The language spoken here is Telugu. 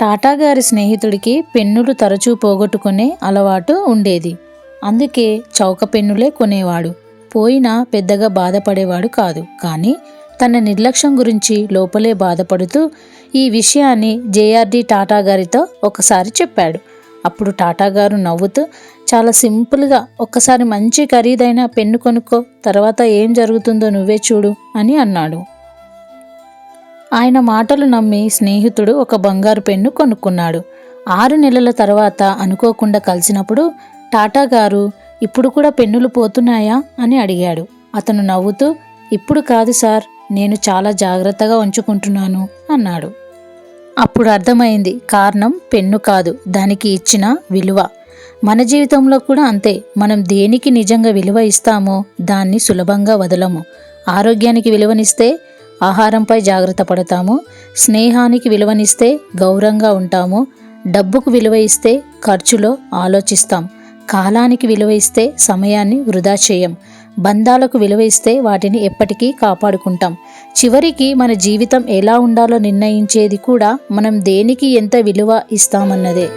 టాటా గారి స్నేహితుడికి పెన్నులు తరచూ పోగొట్టుకునే అలవాటు ఉండేది. అందుకే చౌక పెన్నులే కొనేవాడు. పోయినా పెద్దగా బాధపడేవాడు కాదు. కానీ తన నిర్లక్ష్యం గురించి లోపలే బాధపడుతూ ఈ విషయాన్ని జేఆర్డి టాటా గారితో ఒకసారి చెప్పాడు. అప్పుడు టాటా గారు నవ్వుతూ చాలా సింపుల్గా ఒక్కసారి మంచి ఖరీదైన పెన్ను కొనుక్కో తర్వాత ఏం జరుగుతుందో నువ్వే చూడు అని అన్నాడు. ఆయన మాటలు నమ్మి స్నేహితుడు ఒక బంగారు పెన్ను కొనుక్కున్నాడు. ఆరు నెలల తర్వాత అనుకోకుండా కలిసినప్పుడు టాటా గారు ఇప్పుడు కూడా పెన్నులు పోతున్నాయా? అని అడిగాడు. అతను నవ్వుతూ ఇప్పుడు కాదు సార్ నేను చాలా జాగ్రత్తగా ఉంచుకుంటున్నాను అన్నాడు. అప్పుడు అర్థమైంది కారణం పెన్ను కాదు దానికి ఇచ్చిన విలువ. మన జీవితంలో కూడా అంతే మనం దేనికి నిజంగా విలువ ఇస్తామో దాన్ని సులభంగా వదలము. ఆరోగ్యానికి విలువనిస్తే ఆహారంపై జాగ్రత్త పడతాము. స్నేహానికి విలువనిస్తే గౌరవంగా ఉంటాము. డబ్బుకు విలువ ఇస్తే ఖర్చులో ఆలోచిస్తాం. కాలానికి విలువ ఇస్తే సమయాన్ని వృధా చేయం. బంధాలకు విలువ ఇస్తే వాటిని ఎప్పటికీ కాపాడుకుంటాం. చివరికి మన జీవితం ఎలా ఉండాలో నిర్ణయించేది కూడా మనం దేనికి ఎంత విలువ ఇస్తామన్నదే.